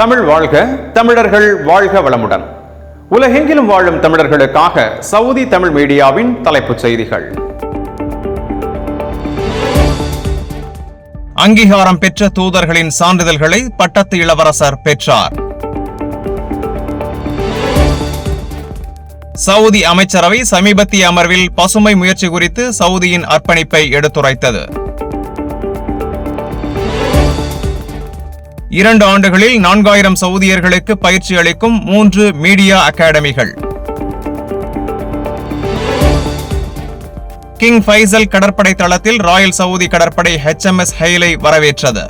தமிழ் வாழ்க தமிழர்கள் வாழ்க வளமுடன். உலகெங்கிலும் வாழும் தமிழர்களுக்காக சவுதி தமிழ் மீடியாவின் தலைப்புச் செய்திகள். அங்கீகாரம் பெற்ற தூதர்களின் சான்றிதழ்களை பட்டத்து இளவரசர் பெற்றார். சவுதி அமைச்சரவை சமீபத்திய அமர்வில் பசுமை முயற்சி குறித்து சவுதியின் அர்ப்பணிப்பை எடுத்துரைத்தது. இரண்டு ஆண்டுகளில் நான்காயிரம் சவுதியர்களுக்கு பயிற்சி அளிக்கும் மூன்று மீடியா அகாடமிகள். கிங் ஃபைசல் கடற்படை தளத்தில் ராயல் சவுதி கடற்படை HMS ஹெயிலை வரவேற்றது.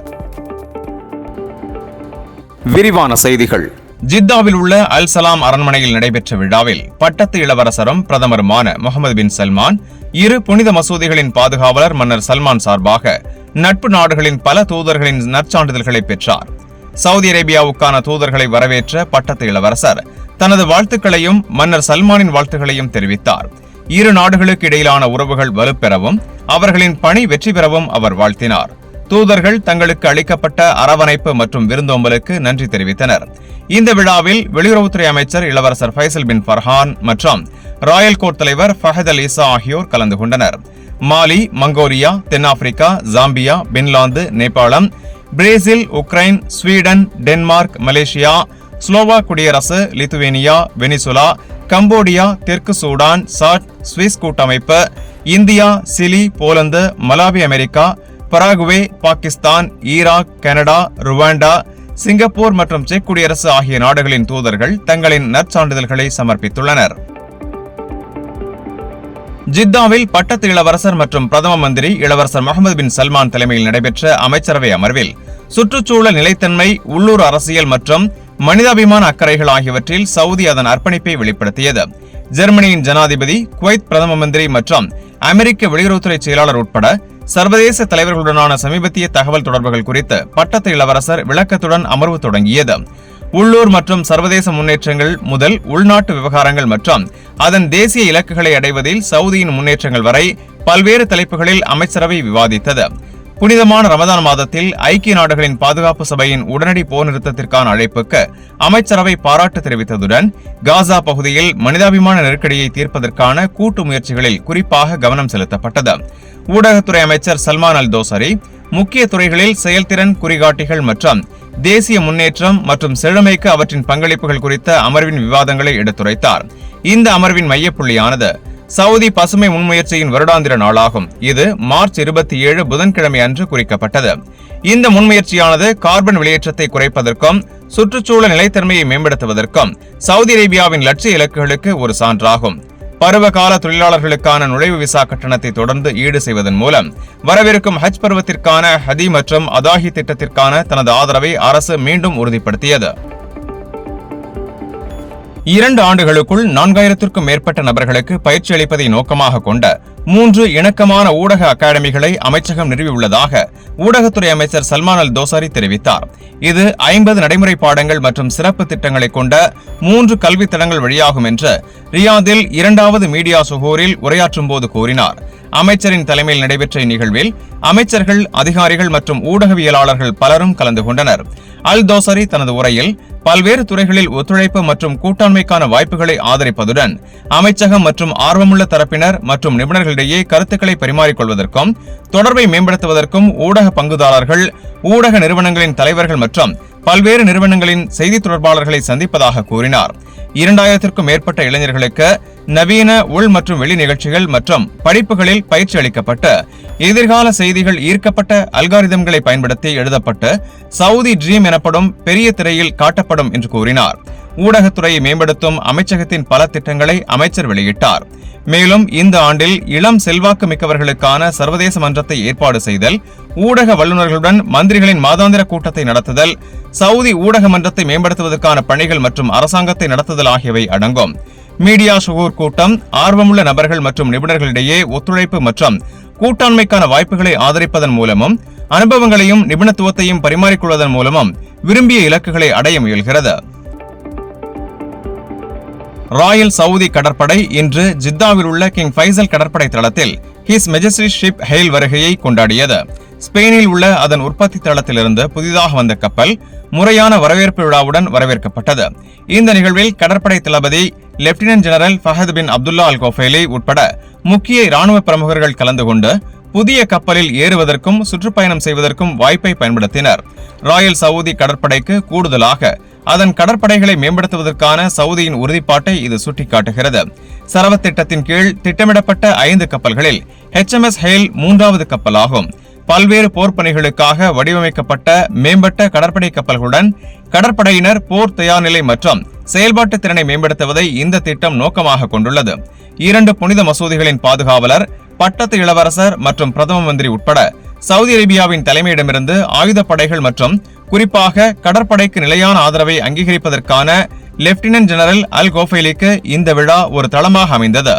விரிவான செய்திகள். ஜித்தாவில் உள்ள அல் சலாம் அரண்மனையில் நடைபெற்ற விழாவில் பட்டத்து இளவரசரும் பிரதமருமான முகமது பின் சல்மான் இரு புனித மசூதிகளின் பாதுகாவலர் மன்னர் சல்மான் சார்பாக நட்பு நாடுகளின் பல தூதர்களின் நற்சான்றிதழ்களை பெற்றார். சவுதி அரேபியாவுக்கான தூதர்களை வரவேற்ற பட்டத்து இளவரசர் தனது வாழ்த்துக்களையும் மன்னர் சல்மானின் வாழ்த்துக்களையும் தெரிவித்தார். இரு நாடுகளுக்கு இடையிலான உறவுகள் வலுப்பெறவும் அவர்களின் பணி வெற்றி பெறவும் அவர் வாழ்த்தினார். தூதர்கள் தங்களுக்கு அளிக்கப்பட்ட அரவணைப்பு மற்றும் விருந்தோம்பலுக்கு நன்றி தெரிவித்தனர். இந்த விழாவில் வெளியுறவுத்துறை அமைச்சர் இளவரசர் ஃபைசல் பின் ஃபர்ஹான் மற்றும் ராயல் கோர்ட் தலைவர் ஃபஹத் அல் இசா ஆகியோர் கலந்து கொண்டனர். மாலி மங்கோரியா தென்னாப்பிரிக்கா ஜாம்பியா பின்லாந்து நேபாளம் Brazil Ukraine Sweden Denmark Malaysia Slovak குடியரசு லித்துவேனியா வெனிசுலா கம்போடியா தெற்கு சூடான் சாட் சுவிஸ் கூட்டமைப்பு India Chile Poland Malawi America Paraguay Pakistan Iraq Canada Rwanda Singapore மற்றும் செக் குடியரசு ஆகிய நாடுகளின் தூதர்கள் தங்களின் நற்சான்றிதழ்களை சமர்ப்பித்துள்ளனர். ஜித்தாவில் பட்டத்து இளவரசர் மற்றும் பிரதம மந்திரி இளவரசர் முகமது பின் சல்மான் தலைமையில் நடைபெற்ற அமைச்சரவை அமர்வில் சுற்றுச்சூழல் நிலைத்தன்மை உள்ளூர் அரசியல் மற்றும் மனிதாபிமான அக்கறைகள் ஆகியவற்றில் சவுதி அதன் அர்ப்பணிப்பை வெளிப்படுத்தியது. ஜெர்மனியின் ஜனாதிபதி குவைத் பிரதம மந்திரி மற்றும் அமெரிக்க வெளியுறவுத்துறை செயலாளர் உட்பட சர்வதேச தலைவர்களுடனான சமீபத்திய தகவல் தொடர்புகள் குறித்து பட்டத்து இளவரசர் விளக்கத்துடன் அமர்வு தொடங்கியது. உள்ளூர் மற்றும் சர்வதேச முன்னேற்றங்கள் முதல் உள்நாட்டு விவகாரங்கள் மற்றும் அதன் தேசிய இலக்குகளை அடைவதில் சவுதியின் முன்னேற்றங்கள் வரை பல்வேறு தலைப்புகளில் அமைச்சரவை விவாதித்தது. புனிதமான ரமதான் மாதத்தில் ஐக்கிய நாடுகளின் பாதுகாப்பு சபையின் உடனடி போர் நிறுத்தத்திற்கான அழைப்புக்கு அமைச்சரவை பாராட்டு தெரிவித்ததுடன் காசா பகுதியில் மனிதாபிமான நெருக்கடியை தீர்ப்பதற்கான கூட்டு முயற்சிகளில் குறிப்பாக கவனம் செலுத்தப்பட்டது. ஊடகத்துறை அமைச்சர் சல்மான் அல் தோசரி முக்கிய துறைகளில் செயல்திறன் குறிகாட்டிகள் மற்றும் தேசிய முன்னேற்றம் மற்றும் செழுமைக்கு அவற்றின் பங்களிப்புகள் குறித்த அமர்வின் விவாதங்களை எடுத்துரைத்தார். இந்த அமர்வின் மையப்புள்ளியானது சவுதி பசுமை முன்முயற்சியின் வருடாந்திர நாளாகும். இது மார்ச் இருபத்தி ஏழு புதன்கிழமை அன்று குறிக்கப்பட்டது. இந்த முன்முயற்சியானது கார்பன் வெளியேற்றத்தை குறைப்பதற்கும் சுற்றுச்சூழல் நிலைத்தன்மையை மேம்படுத்துவதற்கும் சவுதி அரேபியாவின் லட்சிய இலக்குகளுக்கு ஒரு சான்றாகும். பருவகால தொழிலாளர்களுக்கான நுழைவு விசா கட்டணத்தை தொடர்ந்து ஈடு செய்வதன் மூலம் வரவிருக்கும் ஹஜ் பருவத்திற்கான ஹதி மற்றும் அதாஹி திட்டத்திற்கான தனது ஆதரவை அரசு மீண்டும் உறுதிப்படுத்தியது. இரண்டு ஆண்டுகளுக்குள் நான்காயிரத்திற்கும் மேற்பட்ட நபர்களுக்கு பயிற்சி அளிப்பதை நோக்கமாக கொண்ட மூன்று இணக்கமான ஊடக அகாடமிகளை அமைச்சகம் நிறுவியுள்ளதாக ஊடகத்துறை அமைச்சர் சல்மான் அல் தோசாரி தெரிவித்தார். இது ஐம்பது நடைமுறை பாடங்கள் மற்றும் சிறப்பு திட்டங்களை கொண்ட மூன்று கல்வி தடங்கள் வழியாகும் என்று ரியாதில் இரண்டாவது மீடியா சுகூரில் உரையாற்றும் போது கூறினார். அமைச்சரின் தலைமையில் நடைபெற்ற இந்நிகழ்வில் அமைச்சர்கள் அதிகாரிகள் மற்றும் ஊடகவியலாளர்கள் பலரும் கலந்து கொண்டனர். அல் தோசரி தனது உரையில் பல்வேறு துறைகளில் ஒத்துழைப்பு மற்றும் கூட்டாண்மைக்கான வாய்ப்புகளை ஆதரிப்பதுடன் அமைச்சகம் மற்றும் ஆர்வமுள்ள தரப்பினர் மற்றும் நிபுணர்களிடையே கருத்துக்களை பரிமாறிக்கொள்வதற்கும் தொடர்பை மேம்படுத்துவதற்கும் ஊடக பங்குதாரர்கள் ஊடக நிறுவனங்களின் தலைவர்கள் மற்றும் பல்வேறு நிறுவனங்களின் செய்தி தொடர்பாளர்களை சந்திப்பதாக கூறினார். இரண்டாயிரத்திற்கும் மேற்பட்ட இளைஞர்களுக்கு நவீன உள் மற்றும் வெளி நிகழ்ச்சிகள் மற்றும் படிப்புகளில் பயிற்சி அளிக்கப்பட்டு எதிர்கால செய்திகள் ஈர்க்கப்பட்ட அல்காரிதம்களை பயன்படுத்தி எழுதப்பட்டு சவுதி ட்ரீம் எனப்படும் பெரிய திரையில் காட்டப்படும் என்று கூறினார். ஊடகத்துறையை மேம்படுத்தும் அமைச்சகத்தின் பல திட்டங்களை அமைச்சர் வெளியிட்டார். மேலும் இந்த ஆண்டில் இளம் செல்வாக்கு மிக்கவர்களுக்கான சர்வதேச மன்றத்தை ஏற்பாடு செய்தல் ஊடக வல்லுநர்களுடன் மந்திரிகளின் மாதாந்திர கூட்டத்தை நடத்துதல் சவுதி ஊடக மன்றத்தை மேம்படுத்துவதற்கான பணிகள் மற்றும் அரசாங்கத்தை நடத்துதல் ஆகியவை அடங்கும். மீடியா சுகூர் கூட்டம் ஆர்வமுள்ள நபர்கள் மற்றும் நிபுணர்களிடையே ஒத்துழைப்பு மற்றும் கூட்டாண்மைக்கான வாய்ப்புகளை ஆதரிப்பதன் மூலமும் அனுபவங்களையும் நிபுணத்துவத்தையும் பரிமாறிக்கொள்வதன் மூலமும் விரும்பிய இலக்குகளை அடைய முயல்கிறது. ராயல் சவுதி கடற்படை இன்று ஜித்தாவில் உள்ள கிங் ஃபைசல் கடற்படை தளத்தில் ஹிஸ் மெஜஸ்டி ஷிப் ஹெயில் வருகையை கொண்டாடியது. ஸ்பெயினில் உள்ள அதன் உற்பத்தி தளத்திலிருந்து புதிதாக வந்த கப்பல் முறையான வரவேற்பு விழாவுடன் வரவேற்கப்பட்டது. இந்த நிகழ்வில் கடற்படை தளபதி lieutenant general Fahad bin Abdullah Al Ghofaily உட்பட முக்கிய ராணுவ பிரமுகர்கள் கலந்து கொண்டு புதிய கப்பலில் ஏறுவதற்கும் சுற்றுப்பயணம் செய்வதற்கும் வாய்ப்பை பயன்படுத்தினர். ராயல் சவுதி கடற்படைக்கு கூடுதலாக அதன் கடற்படைகளை மேம்படுத்துவதற்கான சவுதியின் உறுதிப்பாட்டை இது சுட்டிக்காட்டுகிறது. சரவத் திட்டத்தின் கீழ் திட்டமிடப்பட்ட ஐந்து கப்பல்களில் HMS ஹெயில் மூன்றாவது கப்பலாகும். பல்வேறு போர் பணிகளுக்காக வடிவமைக்கப்பட்ட மேம்பட்ட கடற்படை கப்பல்களுடன் கடற்படையினர் போர் தயார் நிலை மற்றும் செயல்பாட்டு திறனை மேம்படுத்துவதை இந்த திட்டம் நோக்கமாக கொண்டுள்ளது. இரண்டு புனித மசூதிகளின் பாதுகாவலர் பட்டத்து இளவரசர் மற்றும் பிரதம மந்திரி உட்பட சவுதி அரேபியாவின் தலைமையிடமிருந்து ஆயுதப்படைகள் மற்றும் குறிப்பாக கடற்படைக்கு நிலையான ஆதரவை அங்கீகரிப்பதற்கான லெப்டினன்ட் ஜெனரல் அல் கோஃபைலிக்கு இந்த விழா ஒரு தளமாக அமைந்தது.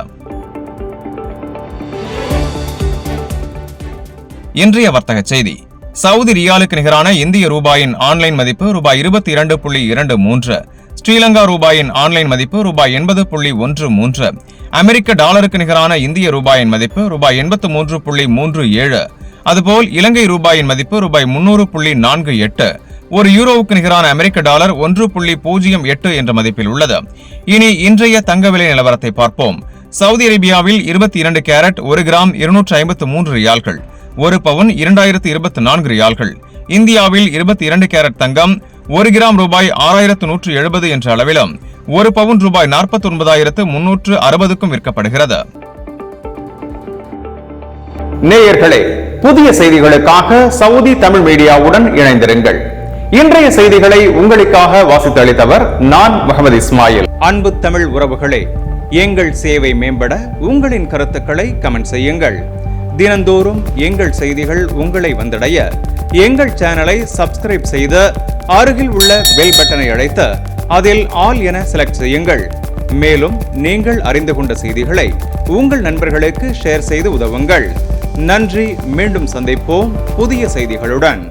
இன்றைய வர்த்தக செய்தி. சவுதி ரியாலுக்கு நிகரான இந்திய ரூபாயின் ஆன்லைன் மதிப்பு ரூபாய் இருபத்தி இரண்டு புள்ளி இரண்டு மூன்று ஸ்ரீலங்கா ரூபாயின் ஆன்லைன் மதிப்பு ரூபாய் எண்பது புள்ளி ஒன்று மூன்று அமெரிக்க டாலருக்கு நிகரான இந்திய ரூபாயின் மதிப்பு ரூபாய் எண்பத்து மூன்று புள்ளி மூன்று ஏழு அதுபோல் இலங்கை ரூபாயின் மதிப்பு ரூபாய் முன்னூறு புள்ளி நான்கு எட்டு ஒரு யூரோவுக்கு நிகரான அமெரிக்க டாலர் ஒன்று புள்ளி பூஜ்ஜியம் எட்டு என்ற மதிப்பில் உள்ளது. இனி இன்றைய தங்க விலை நிலவரத்தை பார்ப்போம். சவுதி அரேபியாவில் இருபத்தி இரண்டு கேரட் ஒரு கிராம் இருநூற்று ஐம்பத்து மூன்று ரியால்கள் ஒரு பவுன் இரண்டாயிரத்து இருபத்தி நான்கு ரியால்கள். இந்தியாவில் இருபத்தி இரண்டு கேரட் தங்கம் ஒரு கிராம் ரூபாய் ஆறாயிரத்து நூற்று எழுபது என்ற அளவிலும் ஒரு பவுன் ரூபாய் நாற்பத்தி ஒன்பதாயிரத்து முன்னூற்று அறுபதுக்கும் விற்கப்படுகிறது. நேயர்களே புதிய செய்திகளுக்காக சவுதி தமிழ் மீடியாவுடன் இணைந்திருங்கள். இன்றைய செய்திகளை உங்களுக்காக வாசித்தளித்தவர் நான் முகமது இஸ்மாயில். அன்பு தமிழ் உறவுகளே எங்கள் சேவை மேம்பட உங்களின் கருத்துக்களை கமெண்ட் செய்யுங்கள். தினந்தோறும் எங்கள் செய்திகள் உங்களை வந்தடைய எங்கள் சேனலை சப்ஸ்கிரைப் செய்து அருகில் உள்ள பெல் பட்டனை அழைத்து அதில் ஆல் என செலக்ட் செய்யுங்கள். மேலும் நீங்கள் அறிந்து கொண்ட செய்திகளை உங்கள் நண்பர்களுக்கு ஷேர் செய்து உதவுங்கள். நன்றி. மீண்டும் சந்திப்போம். புதிய செய்திகளுடன்.